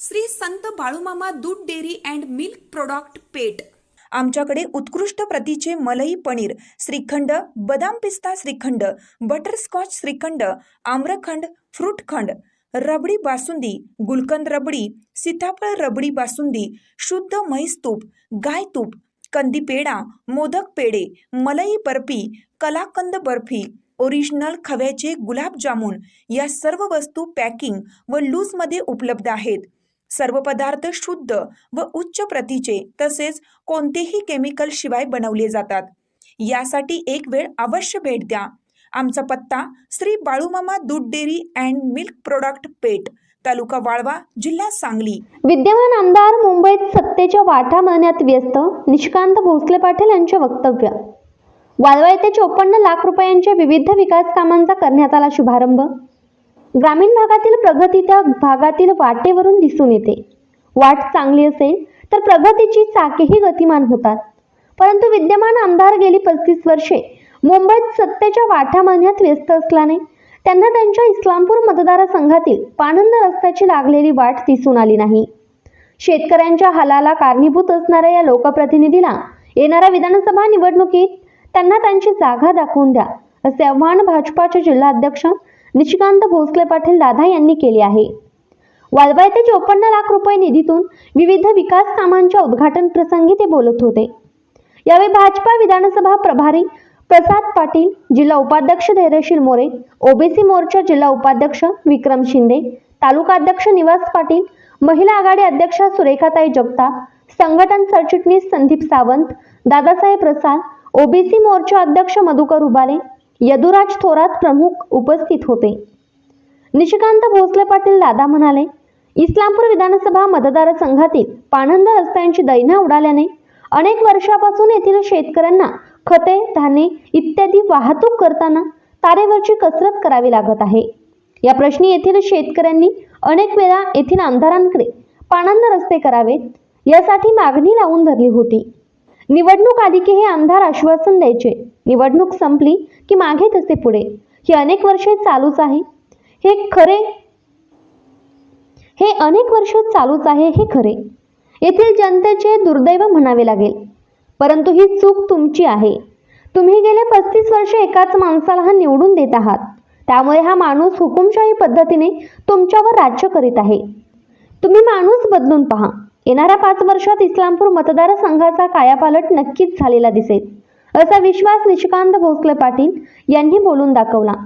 श्री संत बाळूमामा दूध dairy and milk product Peth आमच्याकडे उत्कृष्ट प्रतीचे मलई पनीर श्रीखंड बदाम पिस्ता श्रीखंड बटरस्कॉच श्रीखंड आम्रखंड फ्रूटखंड रबडी बासुंदी गुलकंद रबडी सीताफळ रबडी बासुंदी शुद्ध म्हैस तूप गाय तूप कंदी पेढा मोदक पेढे मलई बर्फी कलाकंद बर्फी ओरिजिनल खव्याचे गुलाबजामुन या सर्व वस्तू पॅकिंग व लूजमध्ये उपलब्ध आहेत. सर्व पदार्थ शुद्ध व उच्च प्रतीचे तसेच कोणतेही केमिकल शिवाय बनवले जातात. यासाठी एक वेळ अवश्य भेट द्या. आमचा पत्ता श्री बाळूमामा दूध dairy and milk product Peth taluka Walwa जिल्हा सांगली. विद्यमान आमदार मुंबईत सत्तेच्या वाटा मारण्यात व्यस्त निष्कांत भोसले पाटील यांचे वक्तव्य. वाळवा येथे चोपन्न लाख रुपयांच्या विविध विकास कामांचा करण्यात आला शुभारंभ. ग्रामीण भागातील प्रगती त्या भागातील वाटेवरून दिसून येते. वाट चांगली असेल तर प्रगतीची चाकेही गतिमान होतात. परंतु विद्यमान आमदार गेली पस्तीस वर्षे मुंबईत सत्तेच्या वाटामान्यात व्यस्त असल्याने त्यांना त्यांच्या इस्लामपूर मतदारसंघातील पाणंद रस्त्याची लागलेली वाट दिसून आली नाही. शेतकऱ्यांच्या हालाला कारणीभूत असणाऱ्या या लोकप्रतिनिधीला येणाऱ्या विधानसभा निवडणुकीत त्यांना त्यांची जागा दाखवून द्या असे आव्हान भाजपाचे जिल्हाध्यक्ष निशिकांत भोसले पाटील दादा यांनी केले आहे. वालवा येथे चोपन्न लाख रुपये निधीतून विविध विकास कामांच्या उद्घाटन प्रसंगी ते बोलत होते. यावेळी भाजपा विधानसभा प्रभारी प्रसाद पाटील जिल्हा उपाध्यक्ष धैर्यशील मोरे ओबीसी मोर्चा जिल्हा उपाध्यक्ष विक्रम शिंदे तालुका अध्यक्ष निवास पाटील महिला आघाडी अध्यक्ष सुरेखाताई जगताप संघटन सरचिटणीस संदीप सावंत दादासाहेब प्रसाद ओबीसी मोर्चा अध्यक्ष मधुकर उबाले यदुराज थोरात प्रमुख उपस्थित होते. निशिकांत भोसले पाटील दादा म्हणाले इस्लामपूर विधानसभा मतदारसंघातील पाणंद रस्त्यांची दैना उडाल्याने अनेक वर्षापासून येथील शेतकऱ्यांना खते धान्य इत्यादी वाहतूक करताना तारेवरची कसरत करावी लागत आहे. या प्रश्नी येथील शेतकऱ्यांनी अनेक वेळा येथील आमदारांकडे पाणंद रस्ते करावेत यासाठी मागणी लावून धरली होती. निवडणूक आली की हे आमदार आश्वासन द्यायचे. निवडणूक संपली की मागे तसे पुढे. ही अनेक वर्षे चालूच आहे. हे खरे हे अनेक वर्ष चालूच आहे हे खरे. येथील जनतेचे दुर्दैव म्हणावे लागेल. परंतु ही चूक तुमची आहे. तुम्ही गेले पस्तीस वर्ष एकाच माणसाला हा निवडून देत आहात. त्यामुळे हा माणूस हुकुमशाही पद्धतीने तुमच्यावर राज्य करीत आहे. तुम्ही माणूस बदलून पहा. येणाऱ्या पाच वर्षात इस्लामपूर मतदारसंघाचा कायापालट नक्कीच झालेला दिसेल असा विश्वास निशिकांत भोसले पाटील यांनी बोलून दाखवला.